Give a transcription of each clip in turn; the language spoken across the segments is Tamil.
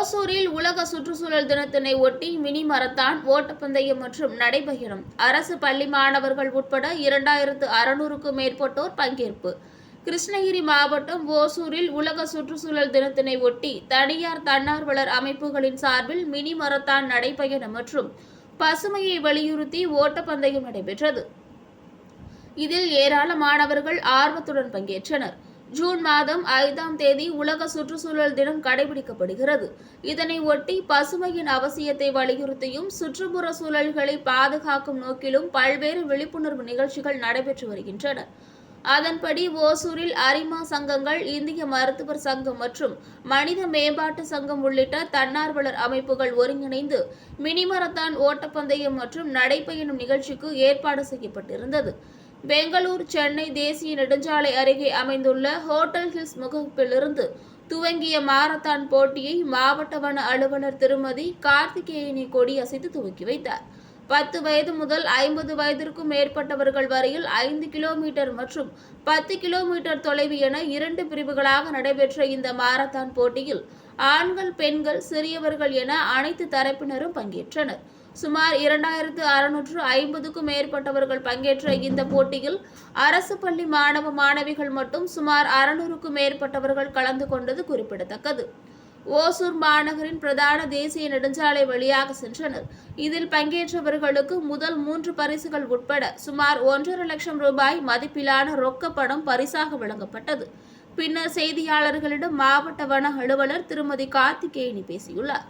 உலக சுற்றுச்சூழல் தினத்தினை ஒட்டி மினி மரத்தான் ஓட்டப்பந்தயம் மற்றும் நடைபயணம். அரசு பள்ளி மாணவர்கள் உட்பட இரண்டாயிரத்து அறுநூறுக்கும் மேற்பட்டோர் பங்கேற்பு. கிருஷ்ணகிரி மாவட்டம் ஓசூரில் உலக சுற்றுச்சூழல் தினத்தினை ஒட்டி தனியார் தன்னார்வலர் அமைப்புகளின் சார்பில் மினி மரத்தான் நடைபயணம் மற்றும் பசுமையை வலியுறுத்தி ஓட்டப்பந்தயம் நடைபெற்றது. இதில் ஏராளமானவர்கள் ஆர்வத்துடன் பங்கேற்றனர். ஜூன் மாதம் ஐந்தாம் தேதி உலக சுற்றுச்சூழல் தினம் கடைபிடிக்கப்படுகிறது. இதனை ஒட்டி பசுமையின் அவசியத்தை வலியுறுத்தியும் சுற்றுப்புற சூழல்களை பாதுகாக்கும் நோக்கிலும் பல்வேறு விழிப்புணர்வு நிகழ்ச்சிகள் நடைபெற்று வருகின்றன. அதன்படி ஓசூரில் அரிமா சங்கங்கள் இந்திய மருத்துவர் சங்கம் மற்றும் மனித மேம்பாட்டு சங்கம் உள்ளிட்ட தன்னார்வலர் அமைப்புகள் ஒருங்கிணைந்து மினிமரத்தான் ஓட்டப்பந்தயம் மற்றும் நடைபயணம் நிகழ்ச்சிக்கு ஏற்பாடு செய்யப்பட்டிருந்தது. பெங்களூர் சென்னை தேசிய நெடுஞ்சாலை அருகே அமைந்துள்ள ஹோட்டல் ஹில்ஸ் முகப்பிலிருந்து துவங்கிய மாரத்தான் போட்டியை மாவட்ட வன அலுவலர் திருமதி கார்த்திகேயனி கொடியசைத்து துவக்கி வைத்தார். பத்து வயது முதல் ஐம்பது வயதிற்கும் மேற்பட்டவர்கள் வரையில் ஐந்து கிலோமீட்டர் மற்றும் பத்து கிலோமீட்டர் தொலைவு என இரண்டு பிரிவுகளாக நடைபெற்ற இந்த மாரத்தான் போட்டியில் ஆண்கள் பெண்கள் சிறியவர்கள் என அனைத்து தரப்பினரும் பங்கேற்றனர். சுமார் இரண்டாயிரத்து அறுநூற்று ஐம்பதுக்கும் மேற்பட்டவர்கள் பங்கேற்ற இந்த போட்டியில் அரசு பள்ளி மாணவ மாணவிகள் மட்டும் சுமார் அறுநூறுக்கும் மேற்பட்டவர்கள் கலந்து கொண்டது குறிப்பிடத்தக்கது. ஓசூர் மாநகரின் பிரதான தேசிய நெடுஞ்சாலை வழியாக சென்றனர். இதில் பங்கேற்றவர்களுக்கு முதல் மூன்று பரிசுகள் உட்பட சுமார் ஒன்றரை லட்சம் ரூபாய் மதிப்பிலான ரொக்க பணம் பரிசாக வழங்கப்பட்டது. பின்னர் செய்தியாளர்களிடம் மாவட்ட வன அலுவலர் திருமதி கார்த்திகேயனி பேசியுள்ளார்.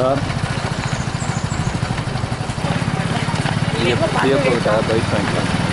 नमस्कार ये ये प्रोडक्ट है बाईस सौ